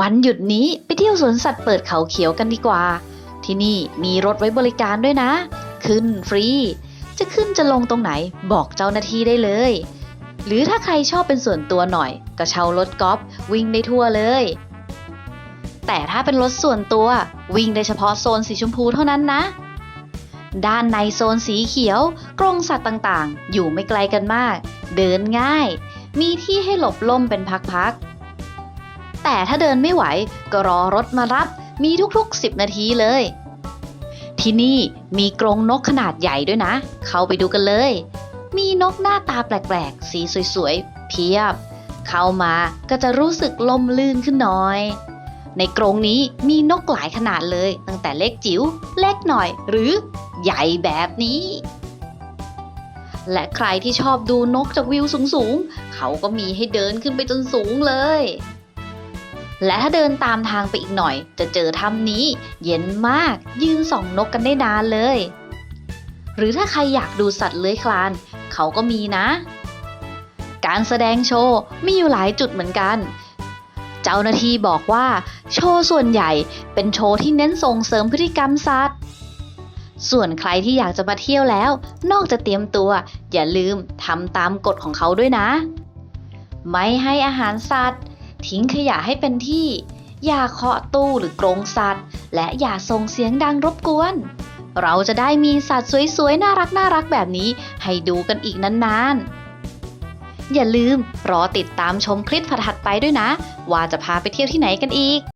วันหยุดนี้ไปเที่ยวสวนสัตว์เปิดเขาเขียวกันดีกว่า ที่นี่มีรถไว้บริการด้วยนะ ขึ้นฟรี จะขึ้นจะลงตรงไหนบอกเจ้าหน้าที่ได้เลย หรือถ้าใครชอบเป็นส่วนตัวหน่อย ก็เช่ารถกอล์ฟวิ่งได้ทั่วเลย แต่ถ้าเป็นรถส่วนตัววิ่งได้เฉพาะโซนสีชมพูเท่านั้นนะ ด้านในโซนสีเขียวกรงสัตว์ต่างๆ อยู่ไม่ไกลกันมาก เดินง่าย มีที่ให้หลบล่มเป็นพักๆ แต่ถ้าเดินไม่ไหวก็รอรถมารับมีทุกๆ 10 นาทีเลย ที่นี่มีกรงนกขนาดใหญ่ด้วยนะ เข้าไปดูกันเลย มีนกหน้าตาแปลกๆ สีสวยๆ เพียบ เข้ามาก็จะรู้สึกลมลื่นขึ้นหน่อย ในกรงนี้มีนกหลายขนาดเลย ตั้งแต่เล็กจิ๋วเล็กหน่อย หรือใหญ่แบบนี้และใครที่ชอบดูนกจากวิวสูงๆ เขาก็มีให้เดินขึ้นไปจนสูงเลย และถ้าเดินตามทางไปอีกหน่อย จะเจอถ้ำนี้ เย็นมากยืนส่องนกกันได้นานเลย หรือถ้าใครอยากดูสัตว์เลื้อยคลาน เขาก็มีนะ การแสดงโชว์มีอยู่หลายจุดเหมือนกัน เจ้าหน้าที่บอกว่า โชว์ส่วนใหญ่เป็นโชว์ที่เน้นส่งเสริมพฤติกรรมสัตว์ส่วนใครที่อยากจะมาเที่ยวแล้ว นอกจากเตรียมตัว อย่าลืมทำตามกฎของเขาด้วยนะ ไม่ให้อาหารสัตว์ ทิ้งขยะให้เป็นที่ อย่าเคาะตู้หรือกรงสัตว์ และอย่าส่งเสียงดังรบกวน เราจะได้มีสัตว์สวยๆ น่ารักน่ารักแบบนี้ ให้ดูกันอีกนานๆ อย่าลืมรอติดตามชมคลิปถัดๆไปด้วยนะ ว่าจะพาไปเที่ยวที่ไหนกันอีก